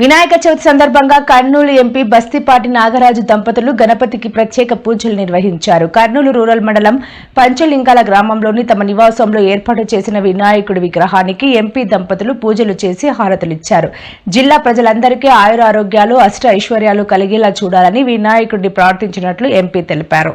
వినాయక చవితి సందర్భంగా కర్నూలు ఎంపీ బస్తిపాటి నాగరాజు దంపతులు గణపతికి ప్రత్యేక పూజలు నిర్వహించారు. కర్నూలు రూరల్ మండలం పంచలింగాల గ్రామంలోని తమ నివాసంలో ఏర్పాటు చేసిన వినాయకుడి విగ్రహానికి ఎంపీ దంపతులు పూజలు చేసి హారతులిచ్చారు. జిల్లా ప్రజలందరికీ ఆయురారోగ్యాలు అష్ట ఐశ్వర్యాలు కలిగేలా చూడాలని వినాయకుడిని ప్రార్థించినట్లు ఎంపీ తెలిపారు.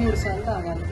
మూడు సార్లు తాగాలి